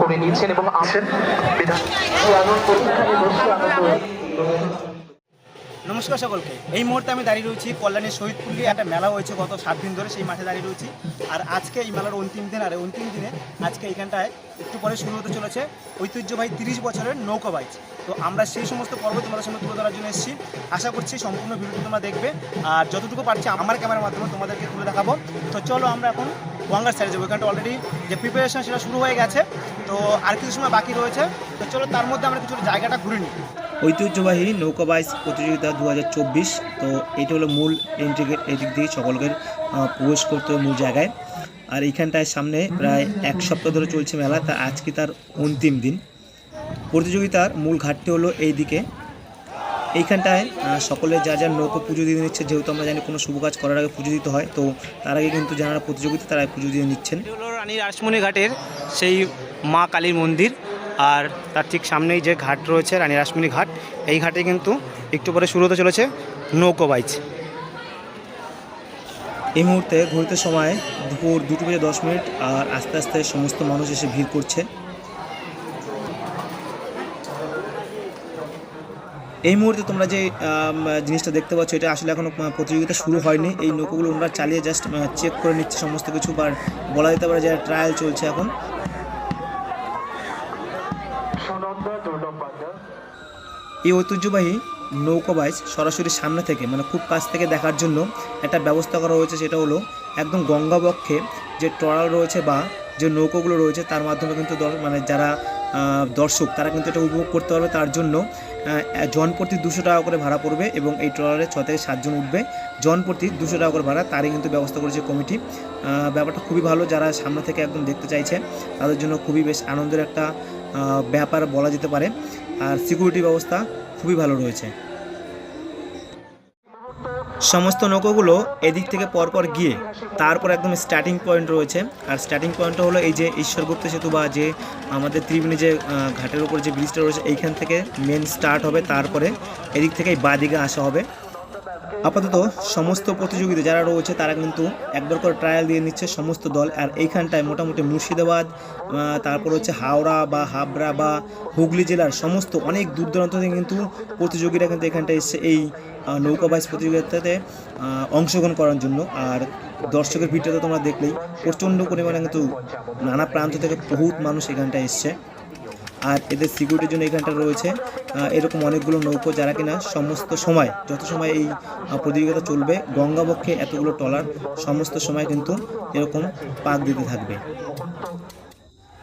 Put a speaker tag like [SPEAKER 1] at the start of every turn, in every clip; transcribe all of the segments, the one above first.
[SPEAKER 1] করে নিয়েছেন এবং আনন্দ
[SPEAKER 2] নমস্কার সকলকে। এই মুহূর্তে আমি দাঁড়িয়ে রয়েছি কল্যাণী শহীদপুরলি একটা মেলা হয়েছে গত সাত দিন ধরে, সেই মাঠে দাঁড়িয়ে রয়েছি। আর আজকে এই মেলার অন্তিম দিন, আর অন্তিম দিনে আজকে এইখানটায় একটু পরে শুরু হতে চলেছে ঐতিহ্যবাহী তিরিশ বছরের নৌকা বাইচ। তো আমরা সেই সমস্ত পর্ব তোমাদের সামনে তুলে ধরার জন্য এসেছি। আশা করছি সম্পূর্ণ ভিডিওটি তোমরা দেখবে। আর যতটুকু পারছি আমার ক্যামেরার মাধ্যমে তোমাদেরকে তুলে দেখাবো। তো চলো আমরা এখন গঙ্গার সাইডে যাব। এখানটা অলরেডি যে প্রিপারেশন সেটা শুরু হয়ে গেছে, তো আর কিছু সময় বাকি রয়েছে। তো চলো, তার মধ্যে আমরা কিছু জায়গাটা ঘুরে নিই।
[SPEAKER 3] ঐতিহ্যবাহী নৌকা বাইস প্রতিযোগিতা দু হাজার চব্বিশ, তো এটা হলো মূল এন্ট্রি গেট এদিক দিয়ে সকলকে প্রবেশ করতে মূল জায়গায়। আর এইখানটায় সামনে প্রায় এক সপ্তাহ ধরে চলছে মেলা, তা আজকে তার অন্তিম দিন। প্রতিযোগিতার মূল ঘাটটি হলো এই দিকে এইখানটায় সকলে যা যা নৌকো পুজো দিয়ে নিচ্ছে যেহেতু আমরা জানি কোনো শুভ কাজ করার আগে পুজো দিতে হয় তো তার আগে কিন্তু যারা প্রতিযোগিতা তারা পুজো দিয়ে নিচ্ছেন।
[SPEAKER 2] রানী রাসমণি ঘাটের সেই মা কালীর মন্দির আর তার ঠিক সামনেই যে ঘাট রয়েছে রানী রাসমণি ঘাট এই ঘাটে কিন্তু একটু পরে শুরু হতে চলেছে নৌকো বাইচ।
[SPEAKER 3] এই মুহূর্তে ঘুরতে সময় দুপুর দুটো বেজে দশ মিনিট আর আস্তে আস্তে সমস্ত মানুষ এসে ভিড় করছে। এই মুহূর্তে তোমরা যে জিনিসটা দেখতে পাচ্ছ এটা আসলে এখনও আহ, প্রতিযোগিতা শুরু হয়নি। এই নৌকোগুলো ওনারা চালিয়ে জাস্ট চেক করে নিচ্ছে সমস্ত কিছু বা বলা যেতে পারে যে ট্রায়াল চলছে এখন। এই ঐতিহ্যবাহী নৌকা বাইচ সরাসরি সামনে থেকে মানে খুব কাছ থেকে দেখার জন্য একটা ব্যবস্থা করা হয়েছে সেটা হলো একদম গঙ্গাবক্ষে যে ট্রলার রয়েছে বা যে নৌকোগুলো রয়েছে তার মাধ্যমে কিন্তু মানে যারা দর্শক তারা কিন্তু এটা উপভোগ করতে পারবে। তার জন্য জন প্রতি দুশো টাকা করে ভাড়া পড়বে এবং এই ট্রলারে ছ থেকে সাতজন উঠবে। জন প্রতি দুশো টাকা করে ভাড়া, তারই কিন্তু ব্যবস্থা করেছে কমিটি। ব্যাপারটা খুবই ভালো, যারা সামনে থেকে একদম দেখতে চাইছে, তাদের জন্য খুবই বেশ আনন্দের একটা ব্যাপার বলা যেতে পারে। আর সিকিউরিটি ব্যবস্থা খুবই ভালো রয়েছে। সমস্ত নৌকোগুলো এদিক থেকে পরপর গিয়ে তারপর একদম স্টার্টিং পয়েন্ট রয়েছে। আর স্টার্টিং পয়েন্টটা হলো এই যে ঈশ্বরগুপ্ত সেতু বা যে আমাদের ত্রিবেণী যে ঘাটের উপর যে ব্রিজটা রয়েছে, এইখান থেকে মেন স্টার্ট হবে। তারপরে এদিক থেকেই বাঁ দিকে আসা হবে। আপাতত সমস্ত প্রতিযোগিতা যারা রয়েছে, তারা কিন্তু একবার করে ট্রায়াল দিয়ে নিচ্ছে সমস্ত দল। আর এইখানটায় মোটামুটি মুর্শিদাবাদ তারপর হচ্ছে হাওড়া বা হাবড়া বা হুগলি জেলার সমস্ত অনেক দূর দূরান্ত থেকে কিন্তু প্রতিযোগীরা কিন্তু এখানটায় এসে এই নৌকা বাইচ প্রতিযোগিতাতে অংশগ্রহণ করার জন্য। আর দর্শকের ভিড়টা তো তোমরা দেখলেই, প্রচণ্ড পরিমাণে কিন্তু নানা প্রান্ত থেকে বহুত মানুষ এখানটায় এসছে। আর এদের সিকিউরিটির জন্য এখানটা রয়েছে। এরকম অনেকগুলো নৌকো যারা কিনা সমস্ত সময়, যত সময় এই প্রতিযোগিতা চলবে, গঙ্গাবক্ষে এতগুলো টলার সমস্ত সময় কিন্তু এরকম পাক দিতে থাকবে।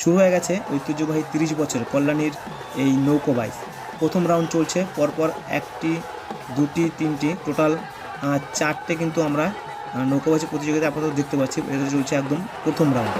[SPEAKER 3] শুরু হয়ে গেছে ঐতিহ্যবাহী তিরিশ বছর কল্যাণীর এই নৌকো বাইচ প্রথম রাউন্ড চলছে, পরপর একটি, দুটি, তিনটি টোটাল চারটে কিন্তু আমরা নৌকোবাজি প্রতিযোগিতা আপাতত দেখতে পাচ্ছি। এটা চলছে একদম প্রথম রাউন্ড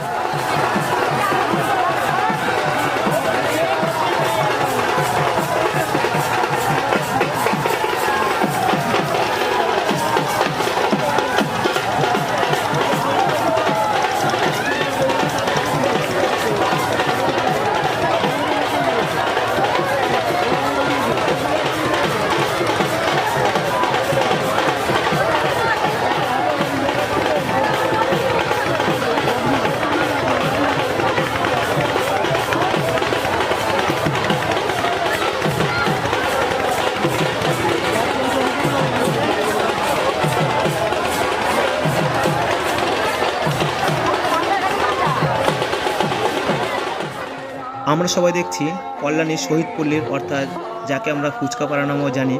[SPEAKER 3] আমরা সবাই দেখছি কল্যাণী শহীদ পল্লীর, অর্থাৎ যাকে আমরা ফুচকাপাড়া নামেও জানি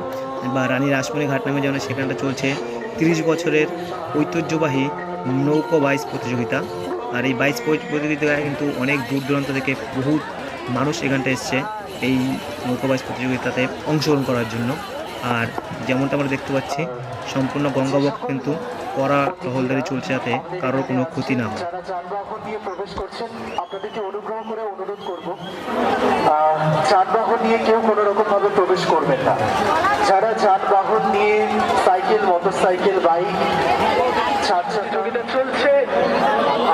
[SPEAKER 3] বা রানী রাসমণি ঘাট নামে জানি, সেখানটা চলছে তিরিশ বছরের ঐতিহ্যবাহী নৌকো বাইচ প্রতিযোগিতা। আর এই বাইচ প্রতিযোগিতায় কিন্তু অনেক দূর দূরান্ত থেকে বহু মানুষ এখানটা এসছে এই নৌকো বাইচ প্রতিযোগিতাতে অংশগ্রহণ করার জন্য। আর যেমনটা আমরা দেখতে পাচ্ছি, সম্পূর্ণ গঙ্গাবক্ষ কিন্তু কড়া টহলদারি চলছে যাতে কারোর কোনো ক্ষতি না হয়।
[SPEAKER 1] করব। যানবাহন নিয়ে কেউ কোনো রকম ভাবে প্রবেশ করবেন না। যারা যানবাহন নিয়ে সাইকেল, মোটরসাইকেল, বাইক চাকা চলছে।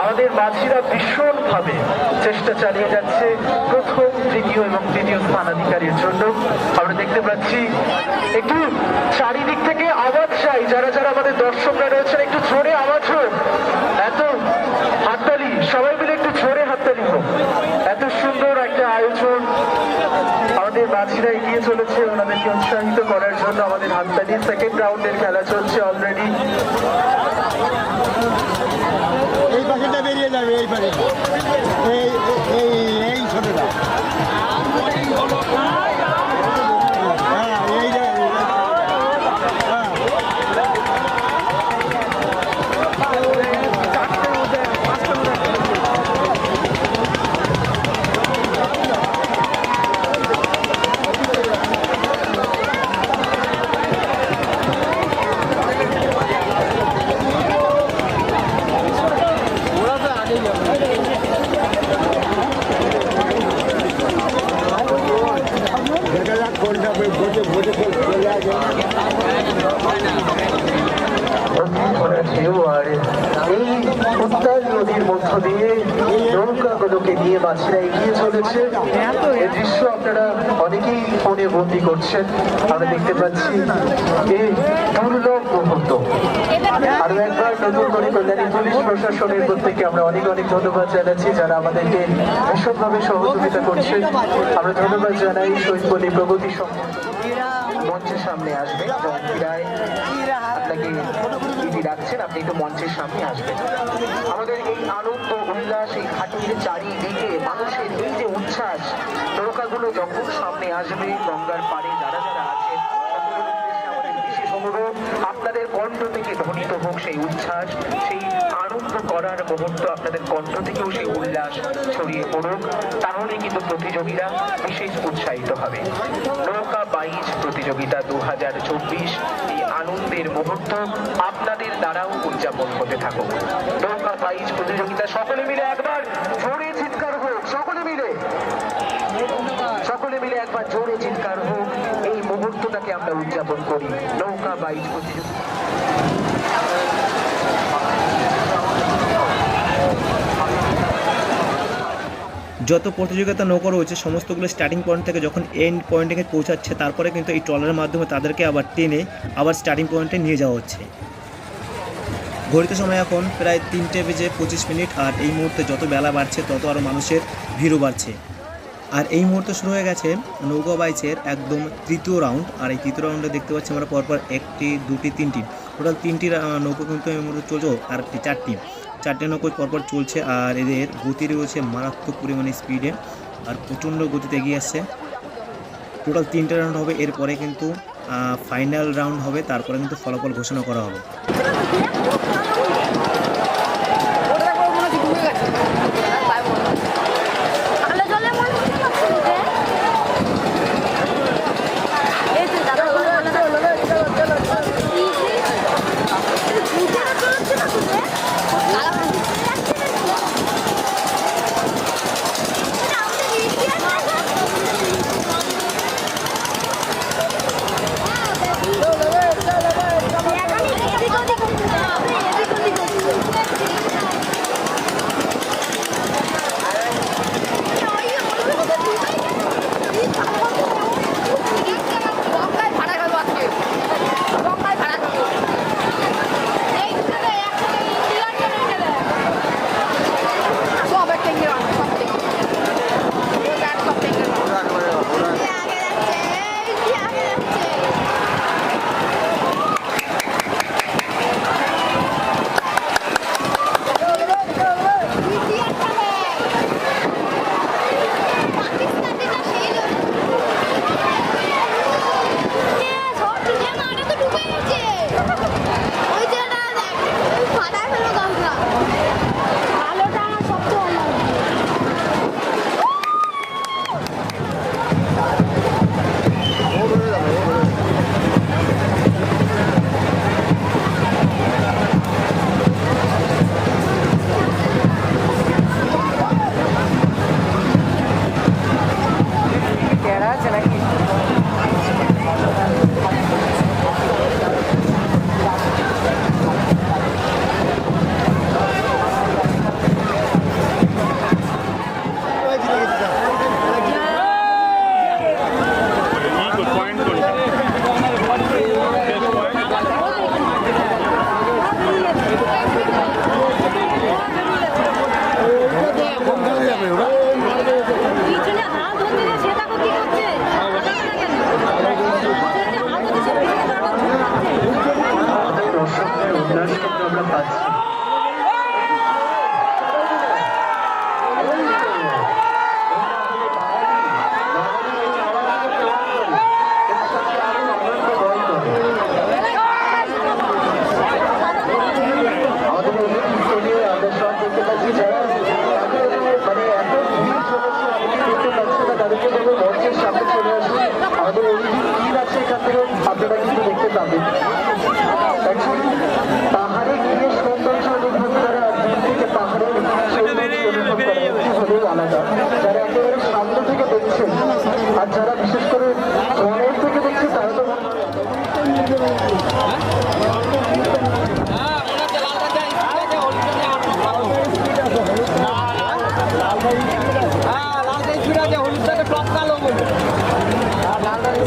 [SPEAKER 1] আমাদের মাঝিরা ভীষণ ভাবে চেষ্টা চালিয়ে যাচ্ছে। প্রথম এবং তৃতীয় স্থানাধিকারীর জন্য। আমরা দেখতে পাচ্ছি একটু চারিদিক থেকে আওয়াজ চাই। যারা যারা আমাদের দর্শকরা রয়েছেন, একটু জোরে আওয়াজ হোক। এত হাততালি সবাই মিলে একটু জোরে জানি সেকেন্ড রাউন্ডের খেলা চলছে অলরেডি
[SPEAKER 4] এই পাখিটা বেরিয়ে যাবে এই পাখি এই এই এই ছোটটা হ্যাঁ এই যে হ্যাঁ দেখা যাক কোনটা ভোটে ভোটে চলে আসে
[SPEAKER 1] ভরা ঢেউ আর এই উত্তাল নদীর মধ্য দিয়ে, নৌকাগুলোকে নিয়ে মাঝিরা এগিয়ে চলেছে। এই দৃশ্য আপনারা অনেকেই ফোনে বন্দি করছেন। আমরা দেখতে পাচ্ছি এই দুর্লভ মুহূর্ত। আরও একবার নতুন করে কল্যাণী প্রশাসনের প্রত্যেককে আমরা অনেক অনেক ধন্যবাদ জানাচ্ছি যারা আমাদেরকে ভীষণভাবে সহযোগিতা করছেন। আমরা ধন্যবাদ জানাই শহীদপল্লী প্রগতি সংঘ মঞ্চের সামনে আসবে জয়ন্তীরায় আপনাকে টিভি ডাকছেন, আপনি একটু মঞ্চের সামনে আসবেন। আমাদের এই আনন্দ, উল্লাস, এই হাটির চারিদিকে মানুষের এই যে উচ্ছ্বাস, নৌকাগুলো যখন সামনে আসবে গঙ্গার পাড়ে, যারা যারা আছেন আমাদের বিশেষ অনুরোধ কণ্ঠ থেকে ধ্বনিত হোক সেই উচ্ছ্বাস, সেই আনন্দ করার মুহূর্ত আপনাদের কণ্ঠ থেকেও সেই উল্লাস ছড়িয়ে পড়ুক। তাহলে কিন্তু প্রতিযোগীরা বিশেষ উৎসাহিত হবে। নৌকা বাইচ প্রতিযোগিতা দু হাজার চব্বিশ, এই আনন্দের মুহূর্ত আপনাদের দ্বারাও উদযাপন হতে থাকুক। নৌকা বাইচ প্রতিযোগিতা সকলে মিলে একবার জোরে চিৎকার হোক সকলে মিলে সকলে মিলে একবার জোরে চিৎকার হোক এই মুহূর্তটাকে আমরা উদযাপন করি। নৌকা বাইচ প্রতিযোগিতা।
[SPEAKER 3] যত প্রতিযোগিতা নৌকা রয়েছে, সমস্তগুলো স্টার্টিং পয়েন্ট থেকে যখন এন্ড পয়েন্টে পৌঁছাচ্ছে, তারপরে কিন্তু এই ট্রলারের মাধ্যমে তাদেরকে আবার টেনে আবার স্টার্টিং পয়েন্টে নিয়ে যাওয়া হচ্ছে। ঘড়িতে সময় এখন প্রায় তিনটে বেজে পঁচিশ মিনিট, আর এই মুহূর্তে যত বেলা বাড়ছে, তত আরও মানুষের ভিড়ও বাড়ছে। আর এই মুহূর্তে শুরু হয়ে গেছে নৌকা বাইচের একদম তৃতীয় রাউন্ড আর এই তৃতীয় রাউন্ডে দেখতে পাচ্ছি আমরা পরপর একটি, দুটি, তিনটি। টোটাল তিনটি নৌকো কিন্তু এই মুহূর্তে চলছে, আর চারটি। চারটে নৌকো পরপর চলছে, আর এদের গতি রয়েছে মারাত্মক পরিমাণে স্পিডে আর প্রচণ্ড গতিতে এগিয়ে আসছে। টোটাল তিনটে রাউন্ড হবে, এরপরে কিন্তু ফাইনাল রাউন্ড হবে, তারপরে কিন্তু ফলাফল ঘোষণা করা হবে।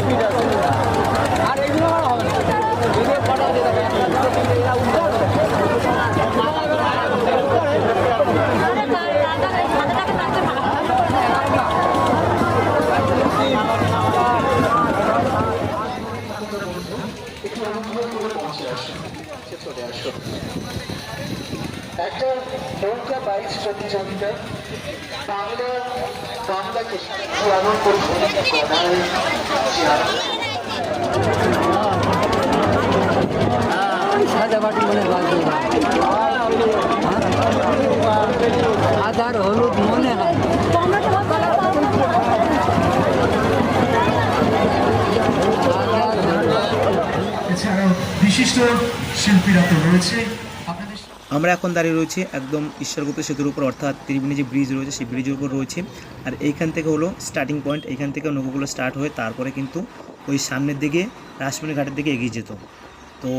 [SPEAKER 5] স্পিড আছে বাংলা
[SPEAKER 1] বাংলাকে চেয়ার
[SPEAKER 6] সাদা বাটি মনে বাজবে আধার হলুদ মনে হয়
[SPEAKER 1] এছাড়াও বিশিষ্ট শিল্পীরা তো রয়েছে।
[SPEAKER 3] আমরা এখন দাঁড়িয়ে রয়েছি একদম ঈশ্বরগুপ্ত সেতুর উপর, অর্থাৎ ত্রিবেণী যে ব্রিজ রয়েছে, সেই ব্রিজের উপর রয়েছে। আর এইখান থেকে হলো স্টার্টিং পয়েন্ট এইখান থেকে নৌকোগুলো স্টার্ট হয়ে তারপরে কিন্তু ওই সামনের দিকে, রাসমণি ঘাটের দিকে এগিয়ে যেত। তো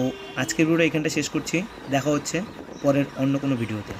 [SPEAKER 3] আজকের ভিডিওটা এখানটা শেষ করছি। দেখা হচ্ছে পরের অন্য কোনো ভিডিওতে